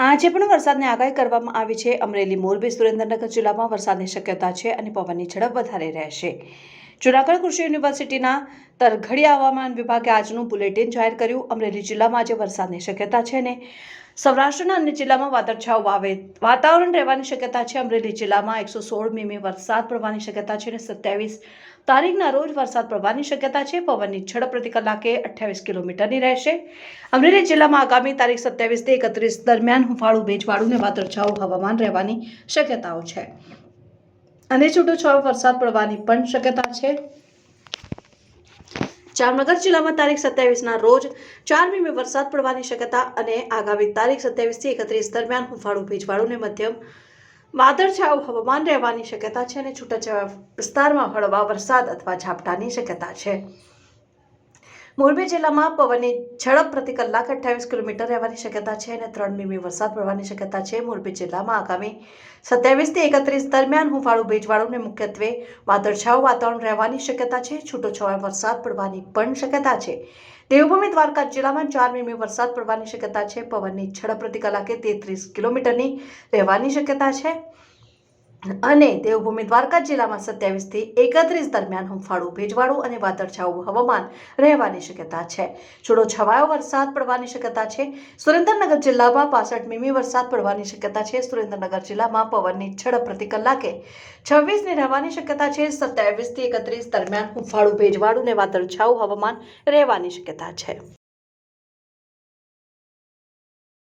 આજે પણ વરસાદની આગાહી કરવામાં આવી છે, અમરેલી, મોરબી, સુરેન્દ્રનગર જિલ્લામાં વરસાદની શક્યતા છે અને પવનની ઝડપ વધારે રહેશે. જૂનાગઢ કૃષિ યુનિવર્સિટીના તરઘડિયા હવામાન વિભાગે આજનું બુલેટિન જાહેર કર્યું. અમરેલી જિલ્લામાં આજે વરસાદની શક્યતા છે ને સૌરાષ્ટ્રના અન્ય જિલ્લામાં વાદળછાવ વાવે વાતાવરણ રહેવાની શક્યતા છે. અમરેલી જિલ્લામાં એકસો સોળ મીમી વરસાદ પડવાની શક્યતા છે અને સત્યાવીસ તારીખના રોજ વરસાદ પડવાની શક્યતા છે. પવનની ઝડપ પ્રતિ કલાકે અઠ્યાવીસ કિલોમીટરની રહેશે. અમરેલી જિલ્લામાં આગામી તારીખ સત્યાવીસથી એકત્રીસ દરમિયાન હુંફાળું, ભેજવાળું અને વાદળછાયું હવામાન રહેવાની શક્યતાઓ છે. અને છૂટોછવાયો વરસાદ પડવાની પણ શક્યતા છે. જામનગર જિલ્લામાં તારીખ સત્યાવીસના રોજ ચાર મે વરસાદ પડવાની શક્યતા અને આગામી તારીખ સત્યાવીસથી એકત્રીસ દરમિયાન હુંફાળું ભેજવાળું મધ્યમ વાદળછાયું હવામાન રહેવાની શક્યતા છે અને છૂટાછવાયા વિસ્તારમાં હળવા વરસાદ અથવા ઝાપટાની શક્યતા છે. મોરબી જિલ્લામાં પવનની ઝડપ પ્રતિ કલાક અઠ્યાવીસ કિલોમીટર રહેવાની શક્યતા છે અને ત્રણ મીમી વરસાદ પડવાની શક્યતા છે. મોરબી જિલ્લામાં આગામી સત્યાવીસથી એકત્રીસ દરમિયાન હુંફાળું ભેજવાળું અને મુખ્યત્વે વાદળછાયું વાતાવરણ રહેવાની શક્યતા છે. છૂટોછવાયો વરસાદ પડવાની પણ શક્યતા છે. દેવભૂમિ દ્વારકા જિલ્લામાં ચાર મીમી વરસાદ પડવાની શક્યતા છે. પવનની ઝડપ પ્રતિ કલાકે તેત્રીસ કિલોમીટરની રહેવાની શક્યતા છે. અને દેવભૂમિ દ્વારકા જિલ્લામાં સત્યાવીસથી એકત્રીસ દરમિયાન હુંફાળું, ભેજવાળું અને વાદળછાયું હવામાન રહેવાની શક્યતા છે. છોડો છવાયો વરસાદ પડવાની શક્યતા છે. સુરેન્દ્રનગર જિલ્લામાં પાસઠ મીમી વરસાદ પડવાની શક્યતા છે. સુરેન્દ્રનગર જિલ્લામાં પવનની ઝડપ પ્રતિ કલાકે છવ્વીસની રહેવાની શક્યતા છે. સત્યાવીસથી એકત્રીસ દરમિયાન હુંફાળું, ભેજવાળું અને વાદળછાયું હવામાન રહેવાની શક્યતા છે.